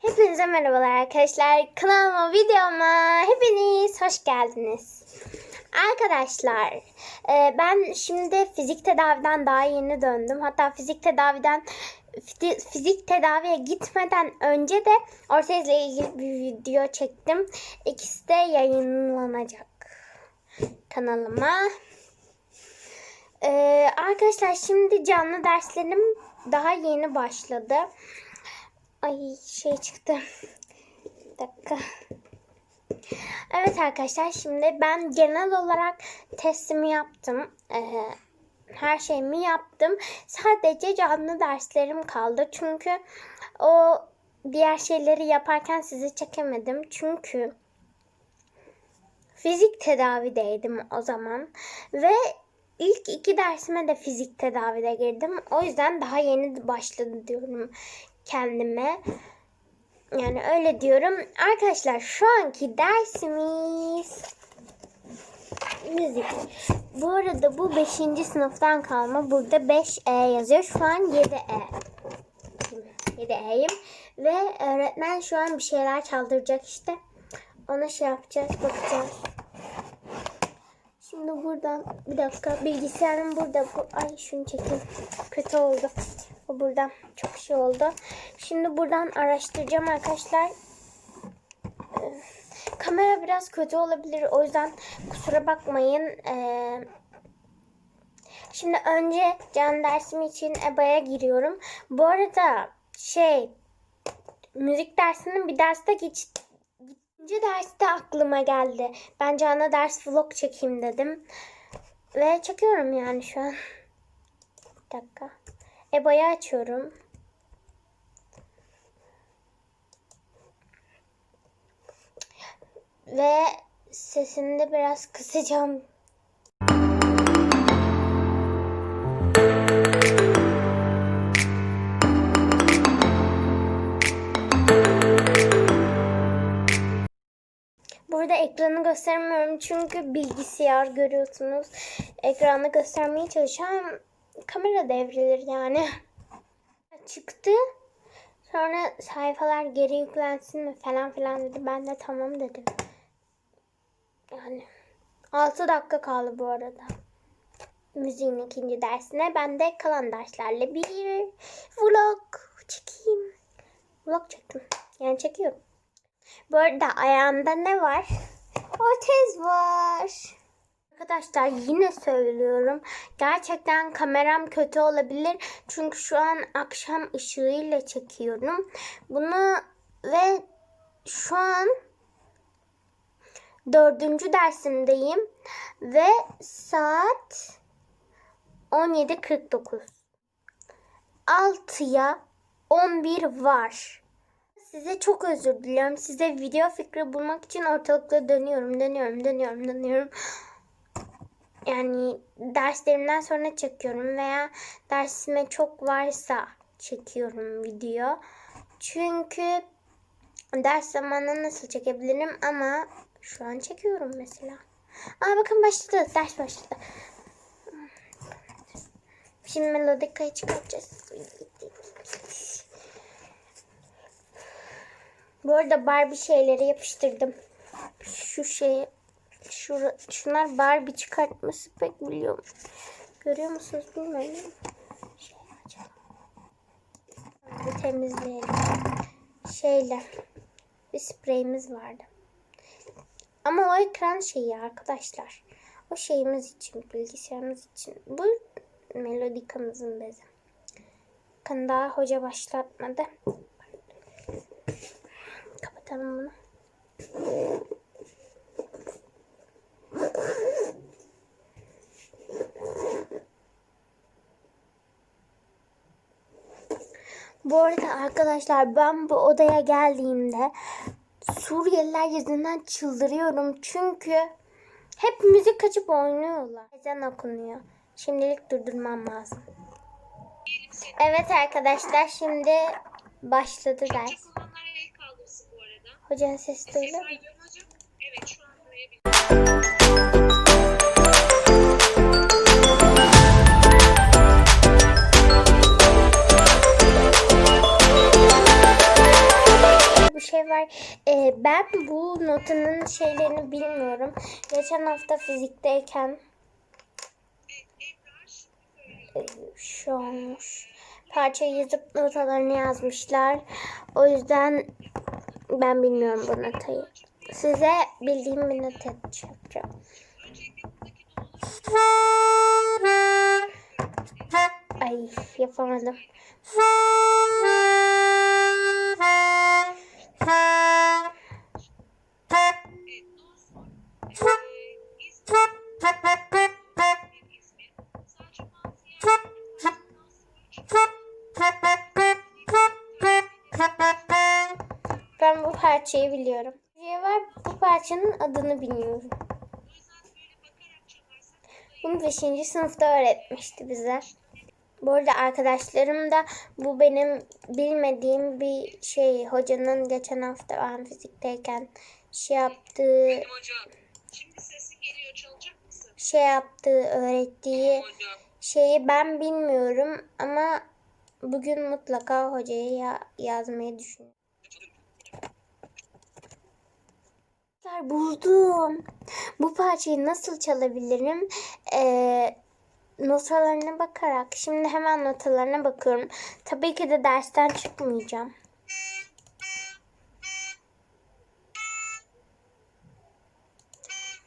Hepinize merhabalar arkadaşlar. Kanalıma, videoma hepiniz hoş geldiniz. Arkadaşlar e, ben şimdi fizik tedaviden daha yeni döndüm. Hatta fizik tedaviden fizi- fizik tedaviye gitmeden önce de ortez ile ilgili bir video çektim. İkisi de yayınlanacak kanalıma. Ee, arkadaşlar şimdi canlı derslerim daha yeni başladı. Ay şey çıktı. Bir dakika. Evet arkadaşlar şimdi ben genel olarak testimi yaptım. Ee, her şeyimi yaptım. Sadece canlı derslerim kaldı. Çünkü o diğer şeyleri yaparken sizi çekemedim. Çünkü fizik tedavideydim o zaman. Ve ilk iki dersime de fizik tedavide girdim. O yüzden daha yeni başladı diyorum kendime. Yani öyle diyorum. Arkadaşlar şu anki dersimiz müzik. Bu arada bu 5. sınıftan kalma. Burada 5E yazıyor. Şu an 7E. 7E'yim. Ve öğretmen şu an bir şeyler çaldıracak işte. Ona şey yapacağız. Bakacağız. Şimdi buradan bir dakika bilgisayarım burada. Bu, ay şunu çekeyim. Kötü oldu. O buradan çok şey oldu. Şimdi buradan araştıracağım arkadaşlar. Ee, Kamera biraz kötü olabilir. O yüzden kusura bakmayın. Ee, şimdi önce can dersim için EBA'ya giriyorum. Bu arada şey müzik dersinin bir derste geç İkinci derste aklıma geldi. Ben Can'a ders vlog çekeyim dedim. Ve çekiyorum yani şu an. Bir dakika. EBA'yı açıyorum. Ve sesini de biraz kısacağım. Burada ekranı göstermiyorum çünkü bilgisayar görüyorsunuz. Ekranı göstermeye çalışacağım. Kamera devrilir yani. Çıktı. Sonra sayfalar geri yüklensin mi falan filan dedi. Ben de tamam dedim. Yani 6 dakika kaldı bu arada. Müziğin ikinci dersine. Ben de kalan derslerle bir vlog çekeyim. Vlog çektim. Yani çekiyorum. Bu arada ayağımda ne var? Ortez var. Arkadaşlar yine söylüyorum. Gerçekten kameram kötü olabilir. Çünkü şu an akşam ışığıyla çekiyorum. Bunu ve şu an dördüncü dersimdeyim. Ve saat 17.49. 6'ya 11 var. Size çok özür diliyorum. Size video fikri bulmak için ortalıkta dönüyorum, dönüyorum, dönüyorum, dönüyorum. Yani derslerimden sonra çekiyorum veya dersime çok varsa çekiyorum video. Çünkü ders zamanında nasıl çekebilirim ama şu an çekiyorum mesela. Aa bakın başladı. Ders başladı. Şimdi melodikayı çıkartacağız. Bu arada Barbie şeyleri yapıştırdım. Şu şey, şu, şunlar Barbie çıkartması pek biliyorum. Görüyor musunuz bilmiyorum. Şey temizleyelim. Şeyle bir spreyimiz vardı. Ama o ekran şeyi arkadaşlar. O şeyimiz için, bilgisayarımız için. Bu melodikamızın bezi. Bakın daha hoca başlatmadı. Kapatalım bunu. Bu arada arkadaşlar ben bu odaya geldiğimde Suriyeliler yüzünden çıldırıyorum. Çünkü hep müzik açıp oynuyorlar. Ezan okunuyor. Şimdilik durdurmam lazım. Evet arkadaşlar şimdi başladı ders. Kullananlar el kaldırsın bu arada. Hocanın sesi mu? Evet şu an duyabiliyorum. var. Ee, ben bu notanın şeylerini bilmiyorum. Geçen hafta fizikteyken e, şu olmuş. Parçayı yazıp notalarını yazmışlar. O yüzden ben bilmiyorum bu notayı. Size bildiğim bir not yapacağım. Ay yapamadım. Parçayı biliyorum. Bir var bu parçanın adını bilmiyorum. Bunu 5. sınıfta öğretmişti bize. Bu arada arkadaşlarım da bu benim bilmediğim bir şey. Hocanın geçen hafta ben fizikteyken şey yaptığı, Hocam. Şimdi sesin geliyor çalacak mısın? şey yaptığı, öğrettiği şeyi ben bilmiyorum ama bugün mutlaka hocaya ya- yazmayı düşünüyorum. Arkadaşlar, Buldum. Bu parçayı nasıl çalabilirim? Ee, notalarına bakarak. Şimdi hemen notalarına bakıyorum. Tabii ki de dersten çıkmayacağım.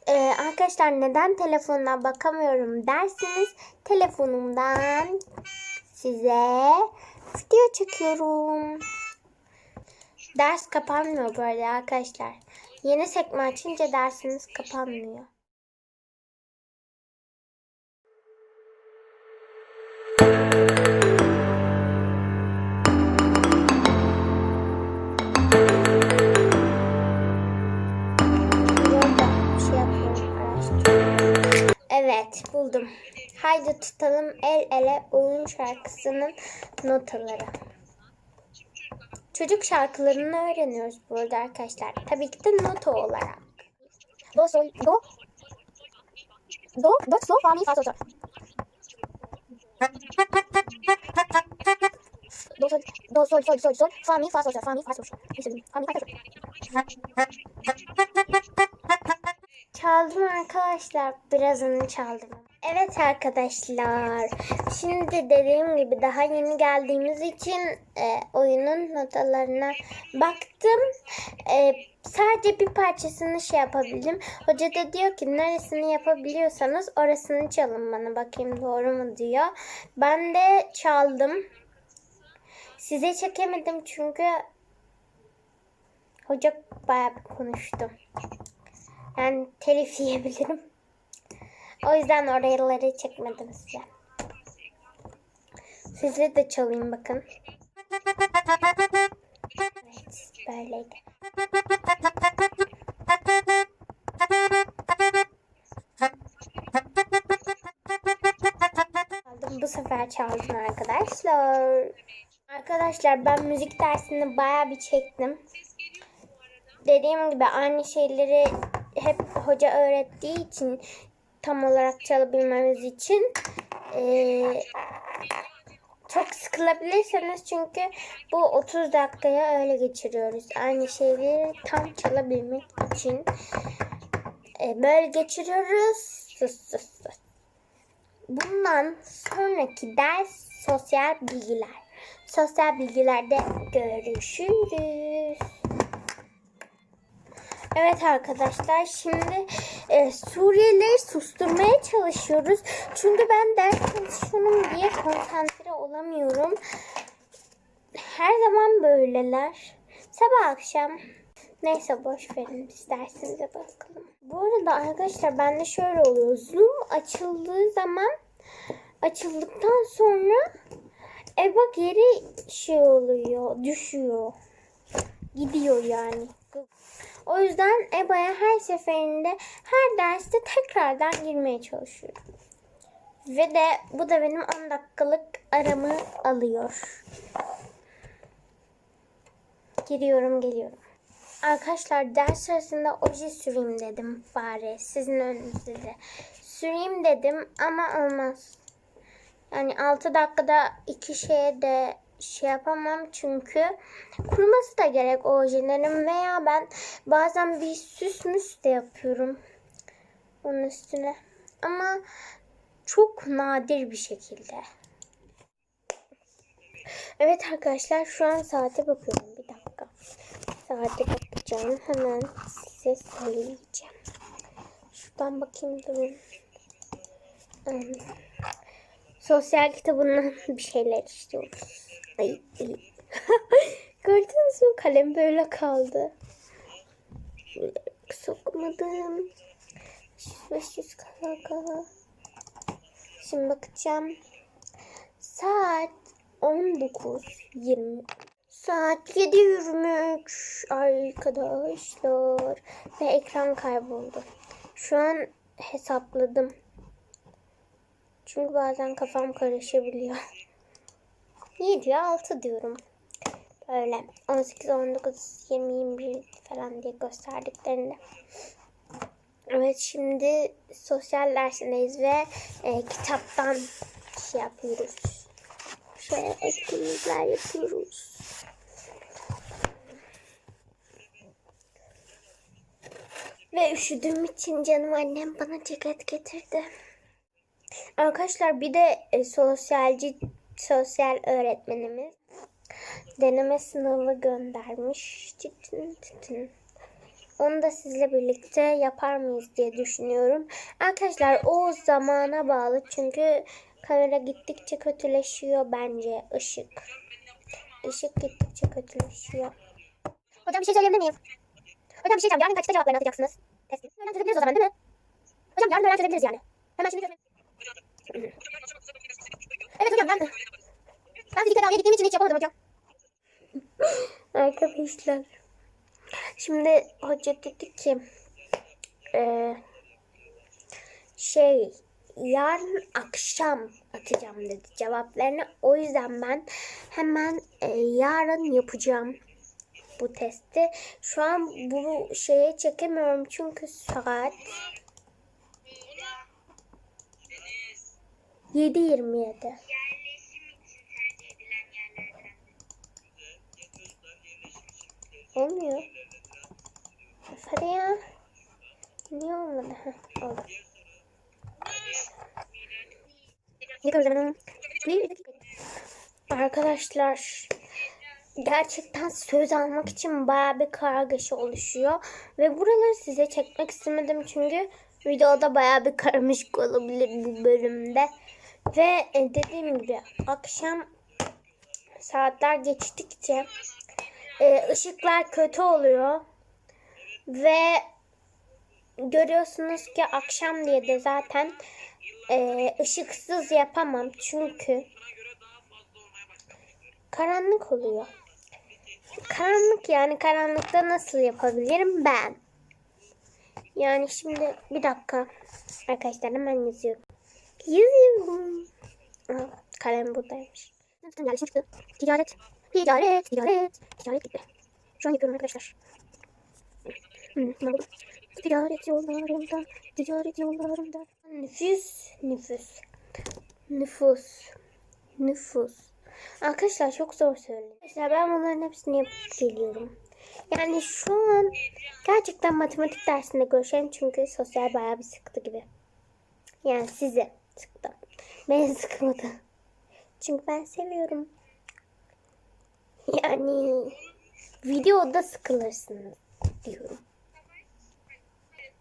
Ee, arkadaşlar neden telefondan bakamıyorum dersiniz. Telefonumdan size video çekiyorum. Ders kapanmıyor arada arkadaşlar. Yeni sekme açınca dersiniz kapanmıyor. Şey. Evet buldum. Haydi tutalım el ele oyun şarkısının notaları. Çocuk şarkılarını öğreniyoruz bu arada arkadaşlar. Tabii ki de nota olarak. Do, sol, do. Do, do, sol, fa, mi, fa, sol, sol. Do, sol, do, sol, sol, sol, sol. Fa, mi, fa, sol, sol. Fa, mi, fa, sol, sol. Neyse, Fa, mi, fa, sol. Çaldım arkadaşlar. Birazını çaldım. Evet arkadaşlar. Şimdi dediğim gibi daha yeni geldiğimiz için e, oyunun notalarına baktım. E, sadece bir parçasını şey yapabildim. Hoca da diyor ki neresini yapabiliyorsanız orasını çalın bana bakayım doğru mu diyor. Ben de çaldım. Size çekemedim çünkü hoca bayağı bir konuştu. Yani telif yiyebilirim. O yüzden oraları çekmedim size. Size de çalayım bakın. Evet, böyleydi. Bu sefer çaldım arkadaşlar. Arkadaşlar ben müzik dersini bayağı bir çektim. Dediğim gibi aynı şeyleri hep hoca öğrettiği için tam olarak çalabilmemiz için eee, çok sıkılabilirsiniz çünkü bu 30 dakikaya öyle geçiriyoruz. Aynı şeyleri tam çalabilmek için Eee, böyle geçiriyoruz. Sus sus sus. Bundan sonraki ders sosyal bilgiler. Sosyal bilgilerde görüşürüz. Evet arkadaşlar şimdi e, Suriyelileri susturmaya çalışıyoruz. Çünkü ben ders çalışıyorum diye konsantre olamıyorum. Her zaman böyleler. Sabah akşam. Neyse boş verin biz dersimize bakalım. Bu arada arkadaşlar bende şöyle oluyor. Zoom açıldığı zaman açıldıktan sonra EBA geri şey oluyor, düşüyor. Gidiyor yani. O yüzden EBA'ya her seferinde her derste tekrardan girmeye çalışıyorum. Ve de bu da benim 10 dakikalık aramı alıyor. Giriyorum geliyorum. Arkadaşlar ders sırasında oje süreyim dedim bari sizin önünüzde de. Süreyim dedim ama olmaz. Yani 6 dakikada iki şeye de şey yapamam çünkü kuruması da gerek orijinalin veya ben bazen bir süs müs de yapıyorum onun üstüne. Ama çok nadir bir şekilde. Evet arkadaşlar şu an saate bakıyorum. Bir dakika. Saate bakacağım. Hemen size söyleyeceğim. Şuradan bakayım durun. Sosyal kitabından bir şeyler istiyoruz. Ay. Gördünüz mü? Kalem böyle kaldı. Sokmadım. 500 kala kala. Şimdi bakacağım. Saat 19.20. Saat 7.23 arkadaşlar. Ve ekran kayboldu. Şu an hesapladım. Çünkü bazen kafam karışabiliyor. 7 6 diyorum. Böyle 18, 19, 20, 21 falan diye gösterdiklerinde. Evet şimdi sosyal dersindeyiz ve e, kitaptan şey yapıyoruz. Şöyle etkinlikler yapıyoruz. Ve üşüdüğüm için canım annem bana ceket getirdi. Arkadaşlar bir de e, sosyalci sosyal öğretmenimiz deneme sınavı göndermiş. Onu da sizle birlikte yapar mıyız diye düşünüyorum. Arkadaşlar o zamana bağlı çünkü kamera gittikçe kötüleşiyor bence ışık. Işık gittikçe kötüleşiyor. Hocam bir şey söyleyebilir miyim? Hocam bir şey diyeceğim. Yarın kaçta cevaplarını atacaksınız? Testi. Yarın çözebiliriz o zaman değil mi? Hocam yarın öğlen çözebiliriz yani. Hemen şimdi çözelim. Evet hocam ben ben fizik tedaviye gittiğim için hiç yapamadım hocam. Arkadaşlar. Şimdi hoca dedi ki e, şey yarın akşam atacağım dedi cevaplarını. O yüzden ben hemen e, yarın yapacağım bu testi. Şu an bu şeye çekemiyorum çünkü saat 7.27. Yerleşim için tercih edilen yerlerden. Olmuyor. Hadi ya. Niye olmadı? Heh, oldu. Arkadaşlar gerçekten söz almak için baya bir kargaşa oluşuyor. Ve buraları size çekmek istemedim çünkü videoda baya bir karmaşık olabilir bu bölümde. Ve e, dediğim gibi akşam saatler geçtikçe e, ışıklar kötü oluyor. Ve görüyorsunuz ki akşam diye de zaten e, ışıksız yapamam çünkü karanlık oluyor. Karanlık yani karanlıkta nasıl yapabilirim ben? Yani şimdi bir dakika arkadaşlar hemen yazıyorum. Yazıyorum. Aha, kalem buradaymış. Nereden geldi? Çıktı. Ticaret. Ticaret. Ticaret. Ticaret gitti. Şu an yapıyorum arkadaşlar. Hmm, ne oldu? Ticaret yollarında, ticaret yollarında. Nüfus, nüfus. Nüfus. Nüfus. Arkadaşlar çok zor söylüyorum. Arkadaşlar ben bunların hepsini yapıp. Yani şu an gerçekten matematik dersinde görüşelim çünkü sosyal bayağı bir sıktı gibi. Yani size sıktı. Ben sıkmadı. Çünkü ben seviyorum. Yani videoda sıkılırsınız diyorum.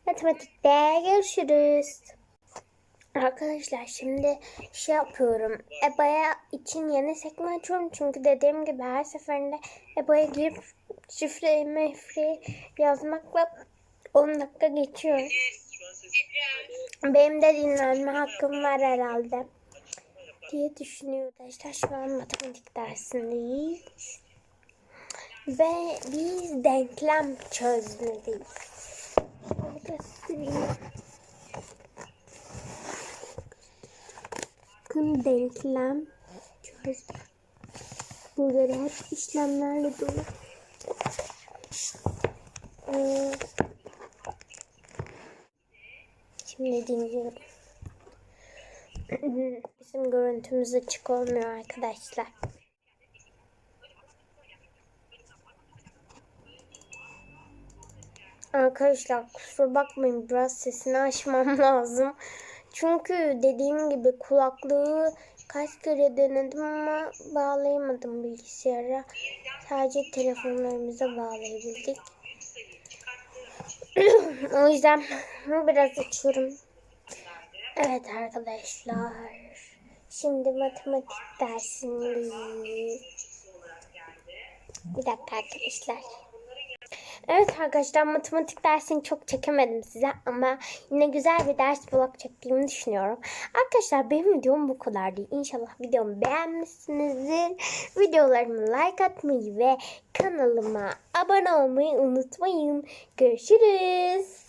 Matematikte görüşürüz. Arkadaşlar şimdi şey yapıyorum. EBA'ya için yeni sekme açıyorum. Çünkü dediğim gibi her seferinde EBA'ya girip şifre mefre yazmakla 10 dakika geçiyor. Benim de dinlenme hakkım var herhalde. Diye düşünüyorum arkadaşlar. Şu an matematik dersindeyiz. Ve biz denklem çözmeliyiz. Şöyle göstereyim. Bakın denklem çöz. Burada da hep işlemlerle dolu. Ee, Şimdi dinliyorum. Bizim görüntümüz açık olmuyor arkadaşlar. Arkadaşlar kusura bakmayın biraz sesini açmam lazım. Çünkü dediğim gibi kulaklığı kaç kere denedim ama bağlayamadım bilgisayara. Sadece telefonlarımıza bağlayabildik o yüzden biraz açıyorum. Evet arkadaşlar. Şimdi matematik dersindeyiz. Bir dakika arkadaşlar. Evet arkadaşlar matematik dersini çok çekemedim size ama yine güzel bir ders vlog çektiğimi düşünüyorum. Arkadaşlar benim videom bu kadardı. İnşallah videomu beğenmişsinizdir. Videolarımı like atmayı ve kanalıma abone olmayı unutmayın. Görüşürüz.